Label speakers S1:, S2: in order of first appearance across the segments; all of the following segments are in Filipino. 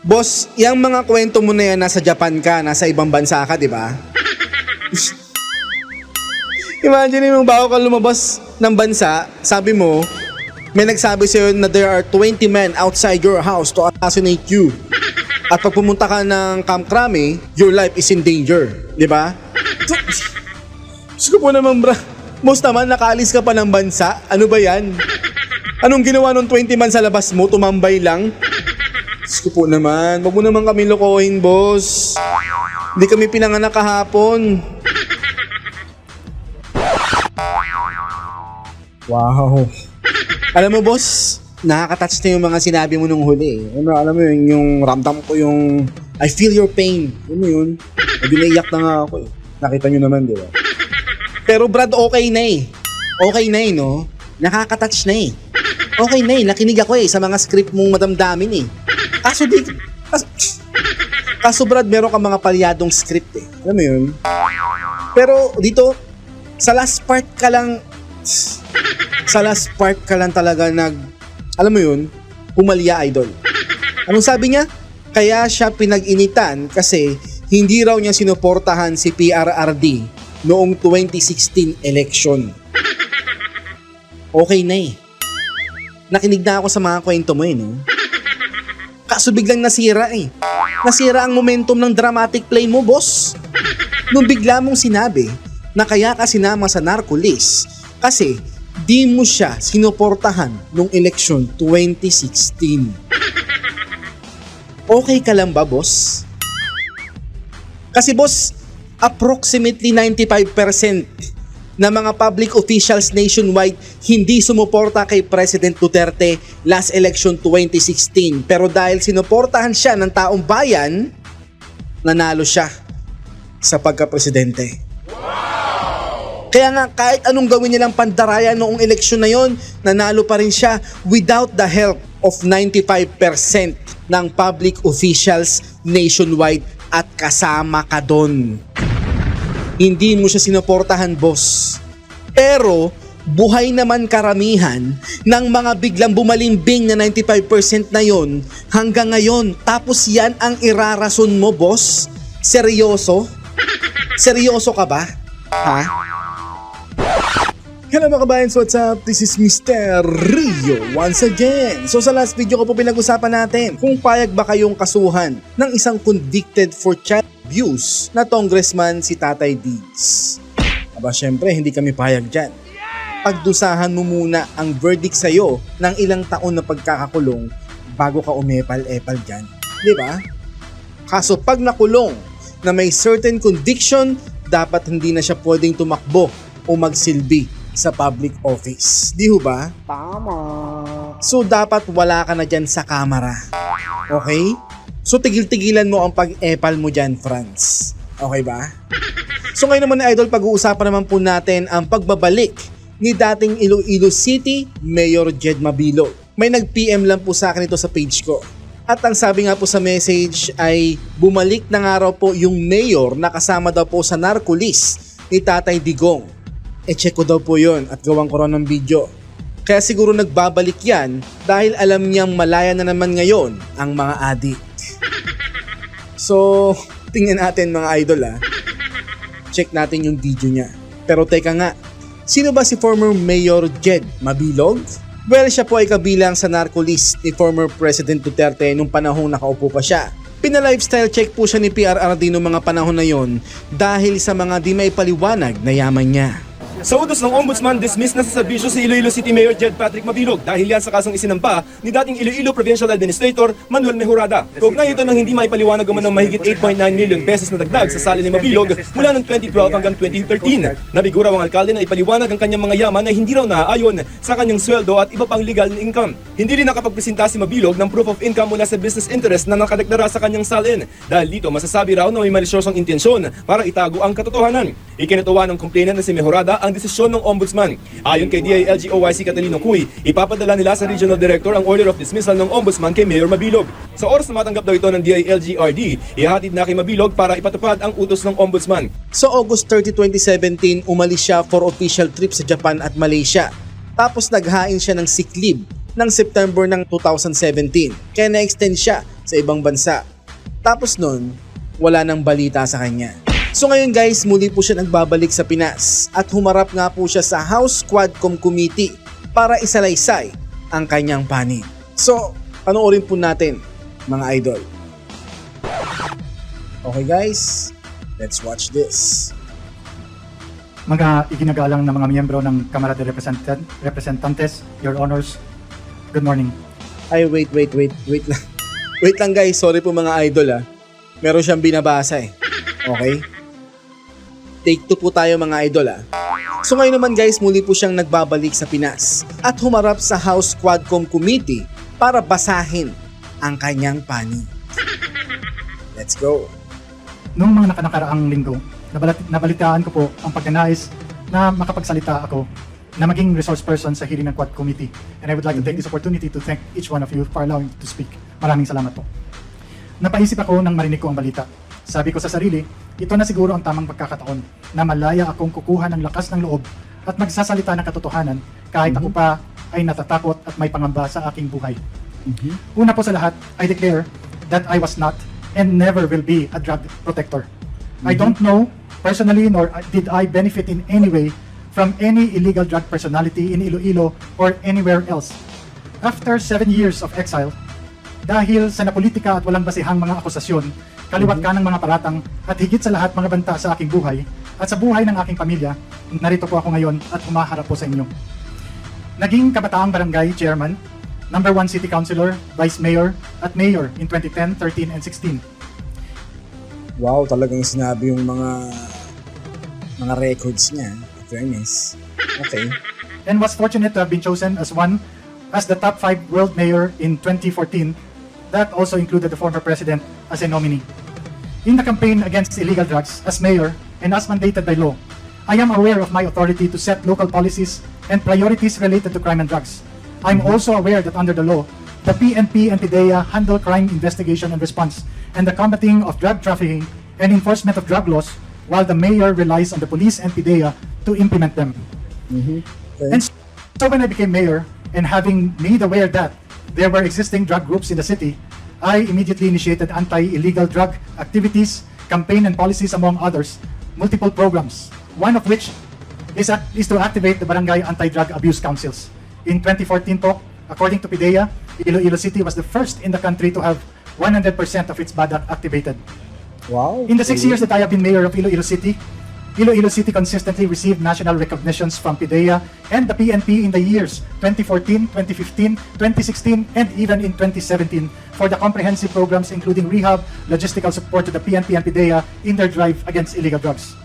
S1: Boss, yung mga kwento mo na yan, nasa Japan ka, nasa ibang bansa ka, di ba? Imagine mo, bago ka lumabas ng bansa, sabi mo, may nagsabi sa'yo na there are 20 men outside your house to assassinate you. At pag pumunta ka ng Camp Crame, your life is in danger. Di ba? Diyos ko naman, bra. Boss naman, nakaalis ka pa ng bansa. Ano ba yan? Anong ginawa nung 20 man sa labas mo? Tumambay lang? Diyos po naman. Huwag mo naman kami lokohin, boss. Hindi kami pinanganak kahapon. Wow. Alam mo, boss, nakaka-touch na yung mga sinabi mo nung huli. eh. Ano, alam mo yun, yung ramdam ko yung I feel your pain. Mo yun? Hindi naiyak na nga ako eh. Nakita nyo naman, di ba? Pero Brad, okay na eh. Okay na eh, no? Nakaka-touch na eh. Okay na eh. Nakinig ako eh sa mga script mong madamdamin eh. Kaso di... Kaso, kaso Brad, meron ka mga palyadong script eh. Alam mo yun? Pero dito, sa last part ka lang... Sa last part ka lang talaga nag... Alam mo yun? Pumalya, idol. Anong sabi niya? Kaya siya pinag-initan kasi hindi raw niya sinuportahan si PRRD noong 2016 election. Okay na eh. Nakinig na ako sa mga kwento mo eh, no? Kaso biglang nasira eh. Nasira ang momentum ng dramatic play mo, boss. Nung bigla mong sinabi na kaya ka sinama sa narco-list kasi di mo siya sinuportahan nung eleksyon 2016. Okay ka lang ba, boss? Kasi boss, approximately 95% na mga public officials nationwide hindi sumuporta kay President Duterte last election 2016. Pero dahil sinuportahan siya ng taong bayan, nanalo siya sa pagka-presidente. Kaya nga kahit anong gawin nilang pandaraya noong eleksyon na yon, nanalo pa rin siya without the help of 95% ng public officials nationwide at kasama ka doon. Hindi mo siya sinuportahan, boss. Pero, buhay naman karamihan ng mga biglang bumalimbing na 95% na yon hanggang ngayon. Tapos yan ang irarason mo, boss? Seryoso? Seryoso ka ba? Ha? Hello mga kabayan, what's up? This is Mr. Rio once again. So sa last video ko po pinag-usapan natin kung payag ba kayong kasuhan ng isang convicted for child abuse na congressman si Tatay Diggs. Aba syempre, hindi kami payag dyan. Pagdusahan mo muna ang verdict sa'yo ng ilang taon na pagkakakulong bago ka umepal-epal dyan. Di ba? Kaso pag nakulong na may certain conviction, dapat hindi na siya pwedeng tumakbo o magsilbi sa public office. Di ho ba? Tama. So dapat wala ka na dyan sa kamera. Okay? So tigil-tigilan mo ang pag-epal mo dyan, Franz. Okay ba? So ngayon naman idol, pag-uusapan naman po natin ang pagbabalik ni dating Iloilo City Mayor Jed Mabilo. May nag-PM lang po sa akin ito sa page ko. At ang sabi nga po sa message ay bumalik na nga raw po yung mayor na kasama daw po sa narco list ni Tatay Digong. E check ko daw po yon at gawang ko ng video. Kaya siguro nagbabalik yan dahil alam niyang malaya na naman ngayon ang mga adik. So, tingnan natin mga idol ah. Check natin yung video niya. Pero teka nga, sino ba si former Mayor Jed Mabilog? Well, siya po ay kabilang sa narco list ni former President Duterte nung panahong nakaupo pa siya. Pina-lifestyle check po siya ni PRRD noong mga panahon na yon dahil sa mga di may paliwanag na yaman niya.
S2: Sa utos ng Ombudsman, dismiss na sa serbisyo si Iloilo City Mayor Jed Patrick Mabilog dahil yan sa kasong isinampa ni dating Iloilo Provincial Administrator Manuel Mejorada. Kaugnay ito nang hindi maipaliwanag naman ng mahigit 8.9 million pesos na dagdag sa sali ni Mabilog mula noong 2012 hanggang 2013. Nabiguraw ang alkalde na ipaliwanag ang kanyang mga yaman na hindi raw naaayon sa kanyang sweldo at iba pang legal na income. Hindi rin nakapagpresenta si Mabilog ng proof of income mula sa business interest na nakadeklara sa kanyang salin. Dahil dito masasabi raw na may malisyosong intensyon para itago ang katotohanan. Ikinatuwa ng complainant na si Mejorada ang desisyon ng ombudsman. Ayon kay DILG OYC Catalino Cuy, ipapadala nila sa regional director ang order of dismissal ng ombudsman kay Mayor Mabilog. Sa oras na matanggap daw ito ng DILG-RD, ihatid na kay Mabilog para ipatupad ang utos ng ombudsman.
S1: So August 30, 2017, umalis siya for official trip sa Japan at Malaysia. Tapos naghain siya ng sick leave ng September ng 2017 kaya na-extend siya sa ibang bansa. Tapos nun, wala nang balita sa kanya. So ngayon guys, muli po siya nagbabalik sa Pinas at humarap nga po siya sa House Quadcom Committee para isalaysay ang kanyang panig. So, panoorin po natin mga idol. Okay guys, let's watch this.
S3: Mga iginagalang na mga miyembro ng Kamara de Representan- Representantes, Your Honors, good morning.
S1: Ay, wait, wait, wait, wait lang. Wait lang guys, sorry po mga idol ah. Meron siyang binabasa eh. Okay? Take two po tayo mga idol ah. So ngayon naman guys, muli po siyang nagbabalik sa Pinas at humarap sa House Quadcom Committee para basahin ang kanyang panig. Let's go.
S3: Noong mga nakanakaraang linggo, nabalat- nabalitaan ko po ang pagkanais na makapagsalita ako na maging resource person sa hearing ng Quad Committee. And I would like to take this opportunity to thank each one of you for allowing to speak. Maraming salamat po. Napaisip ako nang marinig ko ang balita. Sabi ko sa sarili, ito na siguro ang tamang pagkakataon na malaya akong kukuha ng lakas ng loob at magsasalita ng katotohanan kahit ako pa ay natatakot at may pangamba sa aking buhay. Una po sa lahat, I declare that I was not and never will be a drug protector. I don't know personally nor did I benefit in any way from any illegal drug personality in Iloilo or anywhere else. After seven years of exile, dahil sa napolitika at walang basihang mga akusasyon, kaliwat ka ng mga paratang at higit sa lahat mga banta sa aking buhay at sa buhay ng aking pamilya, narito po ako ngayon at humaharap po sa inyo. Naging kabataang barangay chairman, number one city councilor, vice mayor, at mayor in 2010, 13, and 16.
S1: Wow, talagang sinabi yung mga mga records niya. Fairness. Okay.
S3: and was fortunate to have been chosen as one as the top five world mayor in 2014. That also included the former president as a nominee. In the campaign against illegal drugs as mayor and as mandated by law, I am aware of my authority to set local policies and priorities related to crime and drugs. I'm mm-hmm. also aware that under the law, the PNP and PDEA handle crime investigation and response and the combating of drug trafficking and enforcement of drug laws, while the mayor relies on the police and PDEA to implement them.
S1: Okay.
S3: And so when I became mayor and having made aware that there were existing drug groups in the city, I immediately initiated anti-illegal drug activities, campaign and policies among others, multiple programs, one of which is, act- is to activate the Barangay Anti-Drug Abuse Councils. In 2014 po, according to PIDEA, Iloilo City was the first in the country to have 100% of its BADAC activated.
S1: Wow.
S3: In the six years that I have been mayor of Iloilo City, Iloilo City consistently received national recognitions from PIDEA and the PNP in the years 2014, 2015, 2016, and even in 2017 for the comprehensive programs including rehab, logistical support to the PNP and PIDEA in their drive against illegal drugs.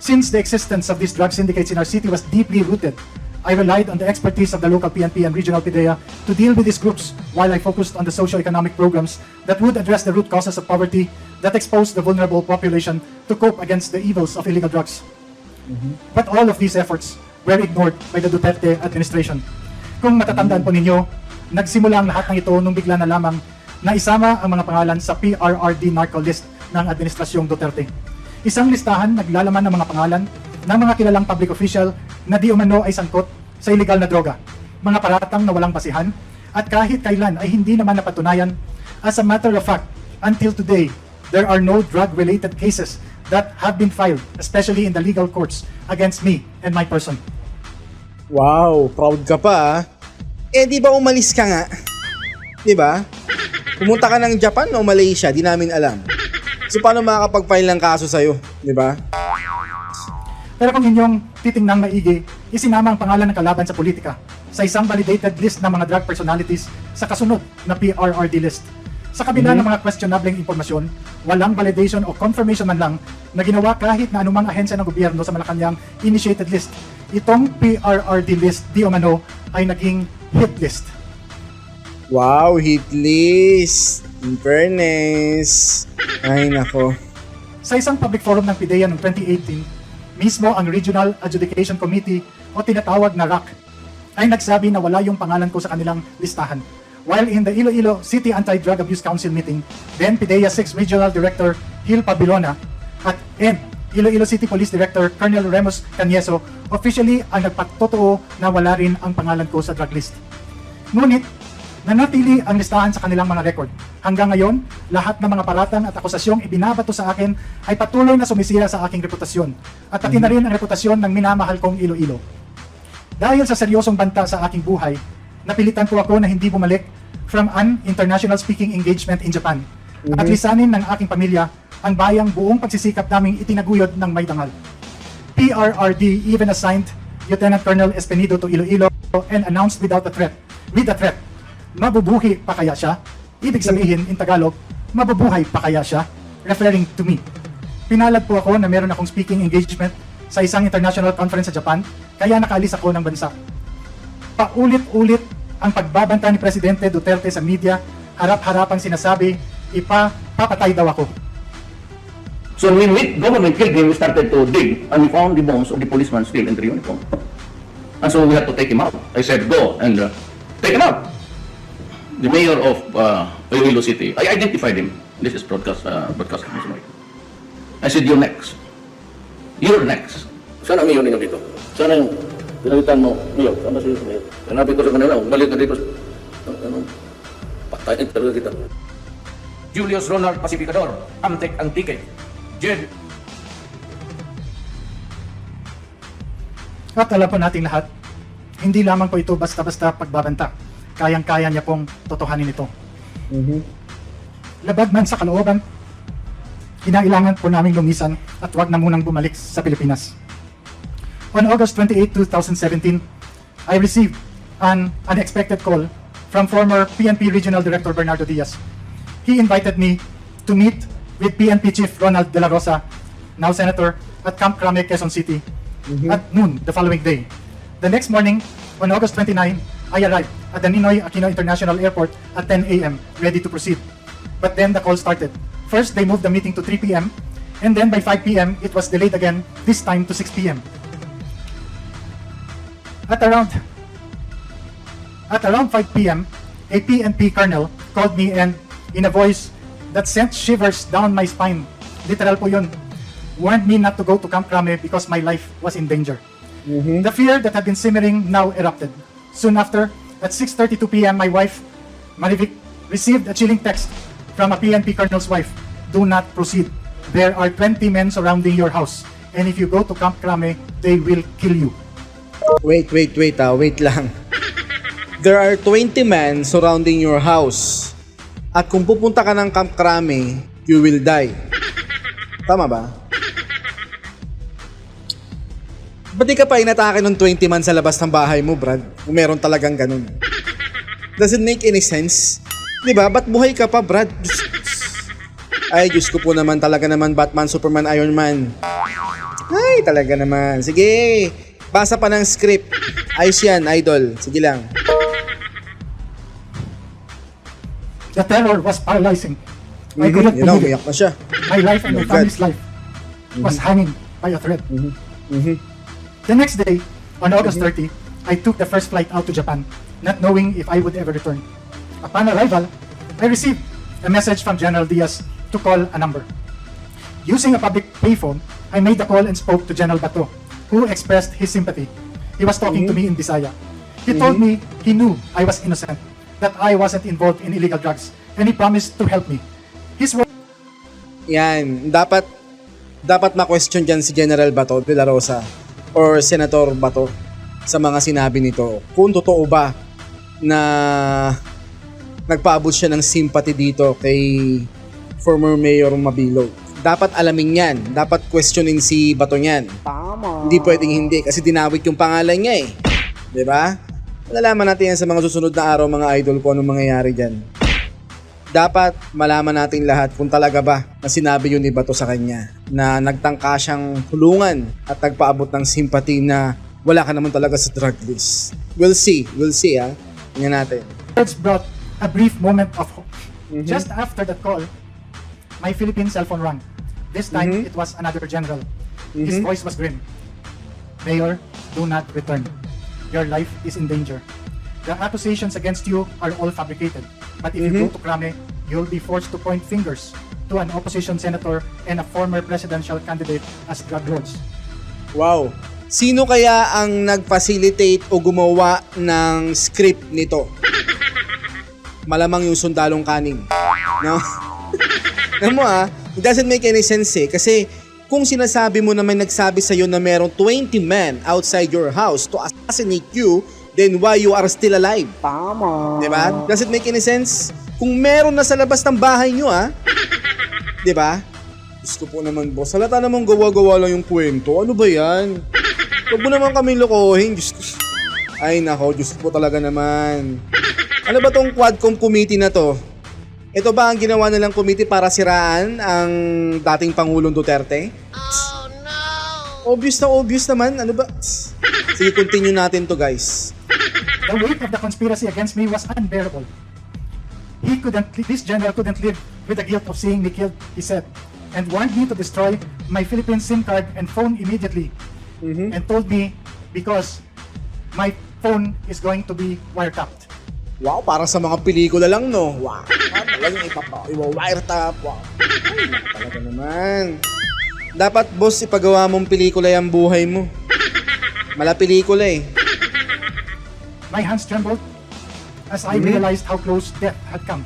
S3: Since the existence of these drug syndicates in our city was deeply rooted, I relied on the expertise of the local PNP and regional PIDEA to deal with these groups while I focused on the socio-economic programs that would address the root causes of poverty that expose the vulnerable population to cope against the evils of illegal drugs. But all of these efforts were ignored by the Duterte administration. Kung matatandaan po ninyo, nagsimula ang lahat ng ito nung bigla na lamang na isama ang mga pangalan sa PRRD narco list ng administrasyong Duterte. Isang listahan naglalaman ng mga pangalan ng mga kilalang public official na di umano ay sangkot sa illegal na droga, mga paratang na walang basihan, at kahit kailan ay hindi naman napatunayan. As a matter of fact, until today, there are no drug-related cases that have been filed, especially in the legal courts, against me and my person.
S1: Wow, proud ka pa ah. Eh di ba umalis ka nga? Di ba? Pumunta ka ng Japan o Malaysia, di namin alam. So paano makakapag-file ng kaso sa'yo? Di ba?
S3: Pero kung inyong titingnang maigi, isinama ang pangalan ng kalaban sa politika sa isang validated list ng mga drug personalities sa kasunod na PRRD list. Sa kabila ng mga questionableng impormasyon, walang validation o confirmation man lang na ginawa kahit na anumang ahensya ng gobyerno sa Malacanang initiated list. Itong PRRD list di umano ay naging hit list.
S1: Wow, hit list. In fairness. Ay nako.
S3: Sa isang public forum ng PIDEA noong 2018, mismo ang Regional Adjudication Committee o tinatawag na RAC ay nagsabi na wala yung pangalan ko sa kanilang listahan. While in the Iloilo City Anti-Drug Abuse Council meeting, then PIDEA 6 Regional Director Gil Pabilona at and Iloilo City Police Director Colonel Remus Canieso officially ang nagpatotoo na wala rin ang pangalan ko sa drug list. Ngunit, nanatili ang listahan sa kanilang mga record. Hanggang ngayon, lahat ng mga paratang at akusasyong ibinabato sa akin ay patuloy na sumisira sa aking reputasyon at pati na rin ang reputasyon ng minamahal kong Iloilo. Dahil sa seryosong banta sa aking buhay, napilitan po ako na hindi bumalik from an international speaking engagement in Japan at lisanin ng aking pamilya ang bayang buong pagsisikap naming itinaguyod ng may dangal. PRRD even assigned Lieutenant Colonel Espenido to Iloilo and announced without a threat, with a threat, mabubuhi pa kaya siya? Ibig sabihin, in Tagalog, mabubuhay pa kaya siya? Referring to me. Pinalad po ako na meron akong speaking engagement sa isang international conference sa Japan, kaya nakaalis ako ng bansa. Paulit-ulit ang pagbabanta ni Presidente Duterte sa media, harap-harapang sinasabi, ipapapatay daw ako.
S4: So when we, government killed him, we started to dig and we found the bones of the policeman still in the uniform. And so we had to take him out. I said, go and uh, take him out. The mayor of uh, Iloilo City, I identified him. This is broadcast, uh, broadcast. I said, you're next. You're next. Sana ang mayor ninyo dito? Sana yung pinalitan mo, mayor? Sana si mayor? Sanabi ko sa kanila, balik ka dito. Ano, patayin talaga kita.
S5: Julius Ronald Pacificador, Amtek Antique, Jed
S3: At alam po nating lahat, hindi lamang po ito basta-basta pagbabanta. Kayang-kaya niya pong totohanin ito. Labag man sa kalooban, kinailangan po naming lumisan at wag na munang bumalik sa Pilipinas. On August 28, 2017, I received an unexpected call from former PNP Regional Director Bernardo Diaz. He invited me to meet with PNP Chief Ronald De La Rosa, now Senator, at Camp Crame, Quezon City, at noon the following day. The next morning, on August 29, I arrived at the Ninoy Aquino International Airport at 10 a.m., ready to proceed. But then the call started. First, they moved the meeting to 3 p.m., and then by 5 p.m., it was delayed again, this time to 6 p.m. At around at around 5 p.m., a PNP colonel called me and in a voice that sent shivers down my spine, literal po yun, warned me not to go to Camp Crame because my life was in danger. Mm-hmm. The fear that had been simmering now erupted. Soon after, at 6.32 p.m., my wife, Marivic, received a chilling text from a PNP colonel's wife. Do not proceed. There are 20 men surrounding your house. And if you go to Camp Crame, they will kill you.
S1: Wait, wait, wait ah, wait lang. There are 20 men surrounding your house. At kung pupunta ka ng Camp Crame, you will die. Tama ba? Ba't di ka pa inatake ng 20 man sa labas ng bahay mo, Brad? Kung meron talagang ganun. Doesn't make any sense. Di ba? Ba't buhay ka pa, Brad? Ay, Diyos ko po naman talaga naman Batman, Superman, Iron Man. Ay, talaga naman. Sige, basa pa ng script. Ayos yan, idol. Sige lang.
S3: The terror was paralyzing. I couldn't
S1: Yun na,
S3: believe it.
S1: siya.
S3: My life and
S1: Oh
S3: my family's life was hanging by a thread.
S1: Mhm.
S3: The next day, on August mm-hmm. 30, I took the first flight out to Japan, not knowing if I would ever return. Upon arrival, I received a message from General Diaz to call a number. Using a public payphone, I made the call and spoke to General Bato, who expressed his sympathy. He was talking to mm-hmm. me in Bisaya. He told mm-hmm. me he knew I was innocent, that I wasn't involved in illegal drugs, and he promised to help me. His words
S1: Yan, dapat dapat ma-question dyan si General Bato de la Rosa or Senator Bato sa mga sinabi nito. Kung totoo ba na nagpaabot siya ng sympathy dito kay former Mayor Mabilog. Dapat alamin yan. Dapat questionin si Bato niyan. Tama. Hindi pwedeng hindi kasi dinawit yung pangalan niya eh. 'Di ba? Malalaman natin yan sa mga susunod na araw mga idol kung anong mangyayari dyan. Dapat malaman natin lahat kung talaga ba na sinabi yun ni Bato sa kanya na nagtangka siyang hulungan at nagpaabot ng sympathy na wala ka naman talaga sa drug list. We'll see. We'll see ha. Tingnan natin.
S3: words brought a brief moment of hope. Just after that call, my Philippine cell phone rang. This time, it was another general. His voice was grim. Mayor, do not return. Your life is in danger. The accusations against you are all fabricated. But if you go to Krame, you'll be forced to point fingers to an opposition senator and a former presidential candidate as drug lords.
S1: Wow. Sino kaya ang nag-facilitate o gumawa ng script nito? malamang yung sundalong kaning. No? Alam mo ah, it doesn't make any sense eh. Kasi kung sinasabi mo na may nagsabi sa'yo na merong 20 men outside your house to assassinate you, then why you are still alive? Tama. Diba? Does it make any sense? Kung meron na sa labas ng bahay nyo ah, diba? Diyos ko po naman boss, halata namang gawa-gawa lang yung kwento. Ano ba yan? Huwag mo naman kami lokohin. Diyos ko. Ay nako, Diyos po talaga naman. Ano ba tong Quadcom committee na to? Ito ba ang ginawa nilang committee para siraan ang dating Pangulong Duterte? Oh no! Obvious na obvious naman. Ano ba? Sige, continue natin to guys.
S3: The weight of the conspiracy against me was unbearable. He couldn't, this general couldn't live with the guilt of seeing me killed, he said, and warned me to destroy my Philippine SIM card and phone immediately, and told me because my phone is going to be wiretapped.
S1: Wow, para sa mga pelikula lang, no? Wow. Talagang ipapa, iwa-wiretap. Wow. Talaga naman. Dapat, boss, ipagawa mong pelikula yung buhay mo. Mala pelikula eh.
S3: My hands trembled as I realized how close death had come.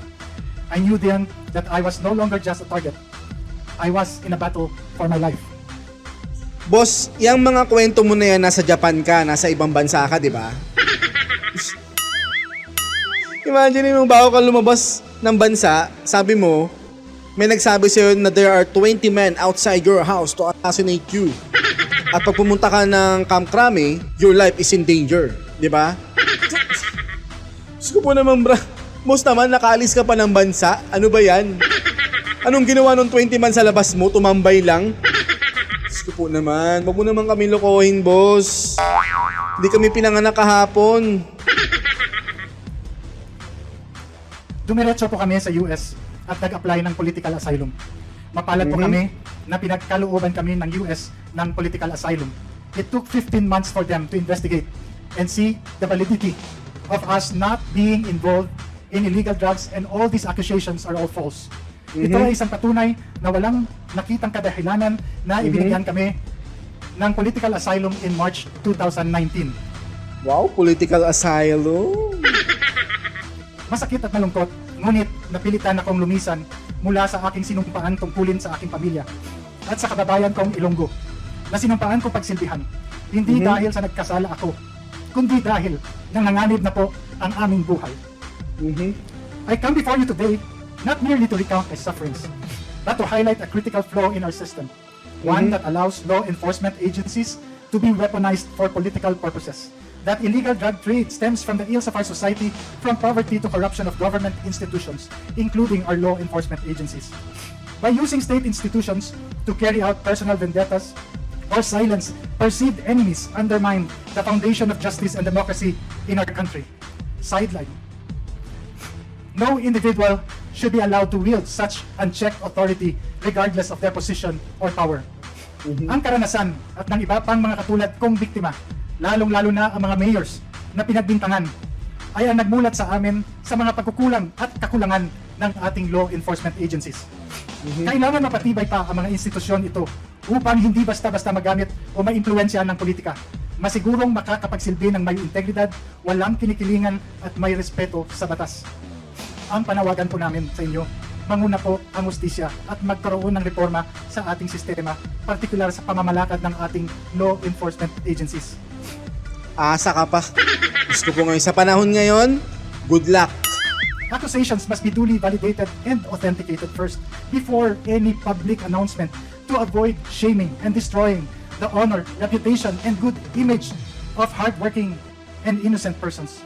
S3: I knew then that I was no longer just a target. I was in a battle for my life.
S1: Boss, yung mga kwento mo na yan, nasa Japan ka, nasa ibang bansa ka, di ba? Imagine mo, bago ka lumabas ng bansa, sabi mo, may nagsabi sa'yo na there are 20 men outside your house to assassinate you. At pag pumunta ka ng Camp Crame, your life is in danger. Di ba? Diyos ko po naman, bra. Boss naman, nakaalis ka pa ng bansa. Ano ba yan? Anong ginawa ng 20 man sa labas mo? Tumambay lang? Diyos ko po naman. Huwag mo naman kami lokohin, boss. Hindi kami pinanganak kahapon.
S3: Dumiretso po kami sa US at nag-apply ng political asylum. Mapalad po kami na pinagkalooban kami ng US ng political asylum. It took 15 months for them to investigate and see the validity of us not being involved in illegal drugs and all these accusations are all false. Ito ay isang patunay na walang nakitang kadahilanan na ibinigyan kami ng political asylum in March 2019.
S1: Wow, political asylum.
S3: Masakit at malungkot, ngunit napilitan akong lumisan mula sa aking sinumpaan tungkulin sa aking pamilya at sa kababayan kong Ilonggo na sinumpaan ko pagsilbihan. Hindi dahil sa nagkasala ako, kundi dahil nanganganib na po ang aming buhay.
S1: Mhm.
S3: I come before you today not merely to recount my sufferings, but to highlight a critical flaw in our system, one that allows law enforcement agencies to be weaponized for political purposes. That illegal drug trade stems from the ills of our society, from poverty to corruption of government institutions, including our law enforcement agencies. By using state institutions to carry out personal vendettas or silence perceived enemies, undermine the foundation of justice and democracy in our country. Sideline. No individual should be allowed to wield such unchecked authority regardless of their position or power. Ang karanasan at ng iba pang mga katulad kong biktima, lalong-lalo na ang mga mayors na pinagbintangan, ay ang nagmulat sa amin sa mga pagkukulang at kakulangan ng ating law enforcement agencies. Kailangan mapatibay pa ang mga institusyon ito upang hindi basta-basta magamit o maimpluwensya ng politika. Masigurong makakapagsilbi ng may integridad, walang kinikilingan at may respeto sa batas ang panawagan po namin sa inyo, manguna po ang ustisya at magkaroon ng reforma sa ating sistema, partikular sa pamamalakad ng ating law enforcement agencies.
S1: Asa ka pa. Gusto ko ngayon sa panahon ngayon, good luck.
S3: Accusations must be duly validated and authenticated first before any public announcement to avoid shaming and destroying the honor, reputation, and good image of hardworking and innocent persons.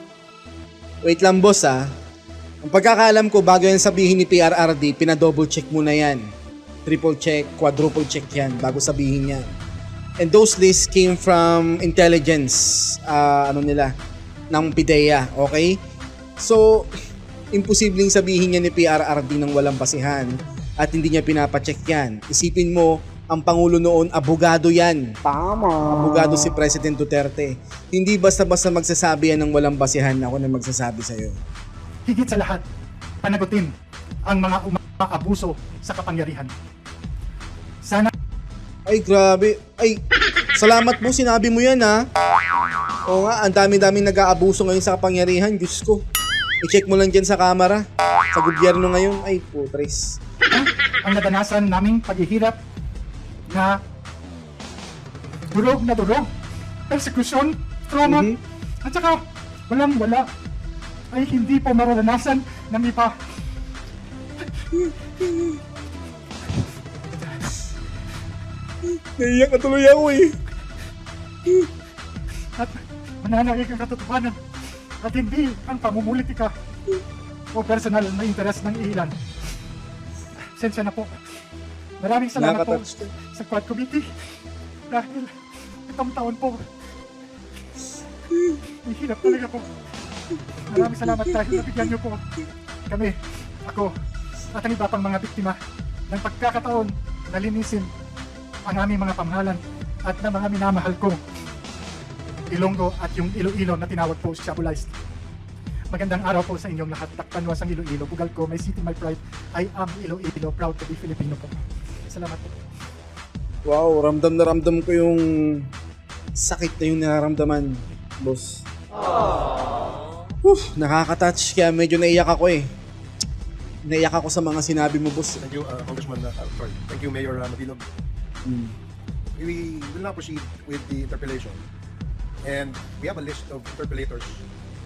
S1: Wait lang boss ah. Ang pagkakaalam ko bago yan sabihin ni PRRD, pinadouble check muna yan. Triple check, quadruple check yan bago sabihin yan. And those lists came from intelligence, ah, ano nila, ng PIDEA, okay? So, imposibleng sabihin niya ni PRRD ng walang basihan at hindi niya pinapacheck yan. Isipin mo, ang Pangulo noon, abogado yan. Tama. Abogado si President Duterte. Hindi basta-basta magsasabi yan ng walang basihan ako na magsasabi sa'yo.
S3: Higit sa lahat, panagutin ang mga umaabuso sa kapangyarihan. Sana
S1: Ay, grabe. Ay, salamat po, sinabi mo yan ha. Oo nga, ang dami-dami nag-aabuso ngayon sa kapangyarihan, Diyos ko. I-check mo lang dyan sa camera. Sa gobyerno ngayon, ay putres.
S3: Ang nadanasan naming paghihirap na durog na durog, persecution, trauma,
S1: Mhm.
S3: at saka walang wala ay hindi po mararanasan ng iba.
S1: Naiyak na tuloy ako eh.
S3: At mananagig ang katotohanan at hindi ang pamumulitika o personal na interes ng ilan. Sensya na po. Maraming salamat po sa Quad Committee dahil itong taon po hirap talaga po. Maraming salamat dahil nabigyan niyo po kami, ako, at ang iba pang mga biktima ng pagkakataon na linisin ang aming mga pamahalan at ng mga minamahal ko Ilonggo at yung Iloilo na tinawag po Shabulize. Magandang araw po sa inyong lahat. Takpanwas ang Iloilo. Bugal ko, my city, my pride. I am Iloilo. Proud to be Filipino po. Salamat po.
S1: Wow, ramdam na ramdam ko yung sakit na yung nararamdaman, boss. Whew, nakaka-touch kaya medyo naiyak ako eh. Naiyak ako sa mga sinabi mo, boss.
S6: Thank you, uh, Congressman. Uh, sorry. Thank you, Mayor uh, Mabilog.
S1: Mm.
S6: We will now proceed with the interpellation. And we have a list of interpellators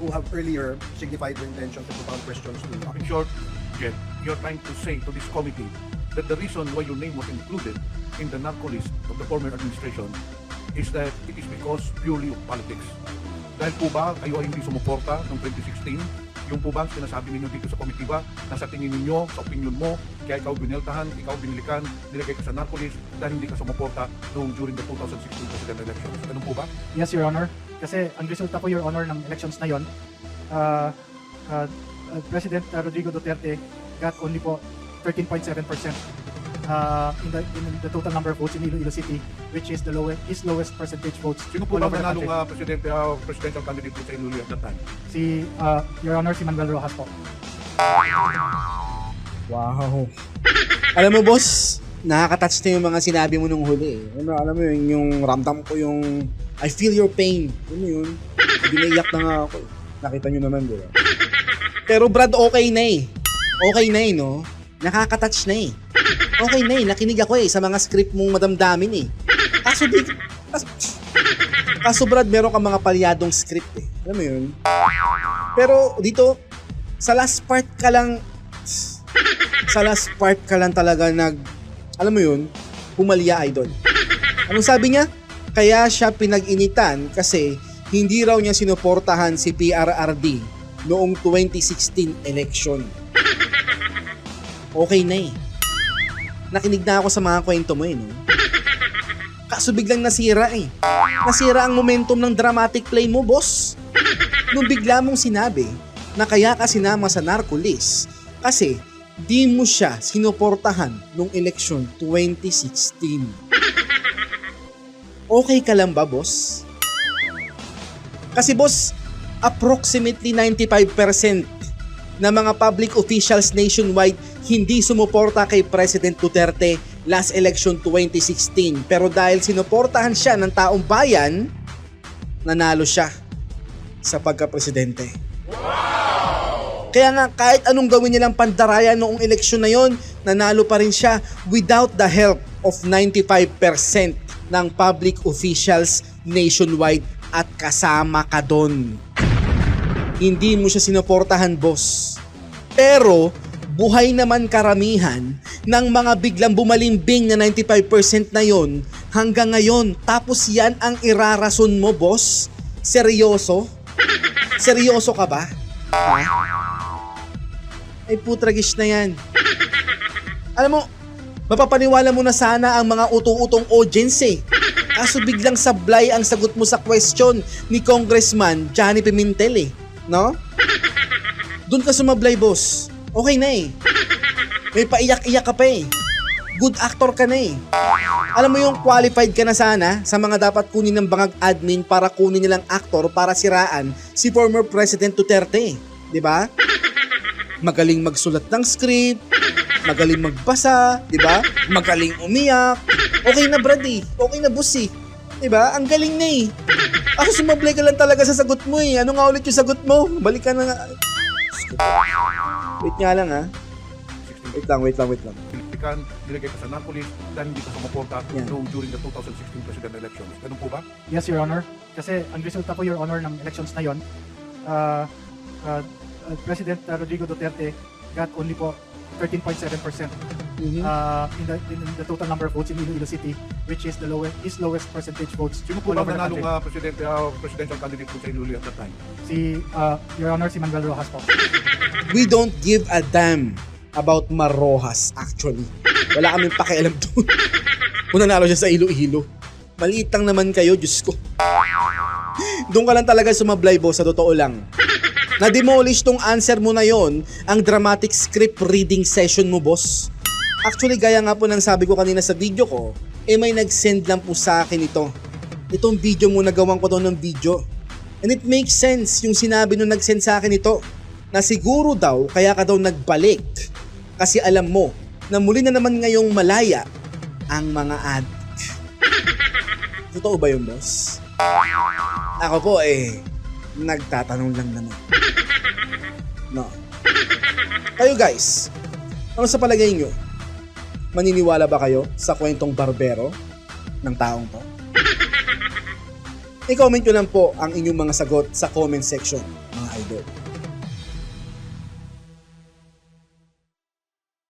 S6: who have earlier signified their intention to propound questions to
S5: In short, Jed, you're trying to say to this committee that the reason why your name was included in the narco list of the former administration is that it is because purely of politics. Dahil po ba kayo ay hindi sumuporta noong 2016? Yung po ba sinasabi ninyo dito sa committee ba na sa tingin ninyo, sa opinion mo, kaya ikaw bineltahan, ikaw binilikan, nilagay ka sa narco list dahil hindi ka sumuporta noong during the 2016 president elections. Ganun po ba?
S3: Yes, Your Honor. Kasi ang resulta po, Your Honor, ng elections na yon, uh, uh, uh, President uh, Rodrigo Duterte got only po 13.7% uh, in, the, in the total number of votes in Iloilo City, which is the lowest, his lowest percentage votes
S5: Sino po ba manalong uh, presidente, uh, presidential candidate po sa Iloilo at that time?
S3: Si, uh, Your Honor, si Manuel Rojas po.
S1: Wow. alam mo, boss, nakaka-touch na yung mga sinabi mo nung huli eh. Ano, alam mo yun, yung ramdam ko yung I feel your pain. Mo yun? Binaiyak na nga ako. Nakita nyo naman, di ba? Pero Brad, okay na eh. Okay na eh, no? Nakaka-touch na eh. Okay na eh. Nakinig ako eh sa mga script mong madamdamin eh. Kaso, di, kaso, kaso Brad, meron ka mga palyadong script eh. Alam mo yun? Pero dito, sa last part ka lang, sa last part ka lang talaga nag, alam mo yun, pumalya idol. Anong sabi niya? Kaya siya pinag-initan kasi hindi raw niya sinuportahan si PRRD noong 2016 election. Okay na eh. Nakinig na ako sa mga kwento mo eh, no? Kaso biglang nasira eh. Nasira ang momentum ng dramatic play mo, boss. Nung bigla mong sinabi na kaya ka sinama sa narco kasi di mo siya sinuportahan nung eleksyon 2016. Okay ka lang ba, boss? Kasi boss, approximately 95% na mga public officials nationwide hindi sumuporta kay President Duterte last election 2016. Pero dahil sinuportahan siya ng taong bayan, nanalo siya sa pagka-presidente. Kaya nga kahit anong gawin nilang pandaraya noong eleksyon na yon, nanalo pa rin siya without the help of 95% ng public officials nationwide at kasama ka doon. Hindi mo siya sinuportahan, boss. Pero, buhay naman karamihan ng mga biglang bumalimbing na 95% na yon hanggang ngayon. Tapos yan ang irarason mo, boss? Seryoso? Seryoso ka ba? Ha? Ay putragish na yan. Alam mo, mapapaniwala mo na sana ang mga utong-utong audience eh. Kaso biglang sablay ang sagot mo sa question ni Congressman Johnny Pimentel eh. No? Doon ka sumablay, boss. Okay na eh. May paiyak-iyak ka pa eh. Good actor ka na eh. Alam mo yung qualified ka na sana sa mga dapat kunin ng bangag admin para kunin nilang aktor para siraan si former President Duterte. Di ba? Magaling magsulat ng script, magaling magbasa, di ba? Magaling umiyak. Okay na Brad eh. Okay na boss eh. Di ba? Ang galing na eh. Ako sumablay ka lang talaga sa sagot mo eh. Ano nga ulit yung sagot mo? Balik ka na nga. Wait nga lang ha.
S5: 16
S1: Wait lang, wait lang, wait lang.
S5: Politikan, nilagay ka sa narcolis dahil hindi ka sumuporta during the 2016 presidential elections. Ganun po ba?
S3: Yes, Your Honor. Kasi ang resulta po, Your Honor, ng elections na yon, uh, uh, uh, President uh, Rodrigo Duterte got only po 13.7%
S1: Mhm.
S3: uh, in, the, in the total number of votes in Iloilo City, which is the lowest, his lowest percentage votes
S5: Sino po ba nanalong
S3: country.
S5: uh, presidente, uh, presidential candidate po sa Iloilo at that time?
S3: Si, uh, Your Honor, si Manuel Rojas po.
S1: We don't give a damn about Marojas actually. Wala kaming pakialam doon. Kung nanalo siya sa Iloilo. Maliit lang naman kayo, Diyos ko. Doon ka lang talaga sumablay, boss, sa totoo lang. Na-demolish tong answer mo na yon ang dramatic script reading session mo, boss. Actually, gaya nga po ng sabi ko kanina sa video ko, eh may nag-send lang po sa akin ito. Itong video mo, nagawan ko to ng video. And it makes sense yung sinabi nung nag-send sa akin ito na siguro daw kaya ka daw nagbalik kasi alam mo na muli na naman ngayong malaya ang mga addict. Totoo ba yun, boss? Ako po eh, nagtatanong lang naman. No. Kayo guys, ano sa palagay nyo? Maniniwala ba kayo sa kwentong barbero ng taong to? I-comment nyo lang po ang inyong mga sagot sa comment section, mga idol.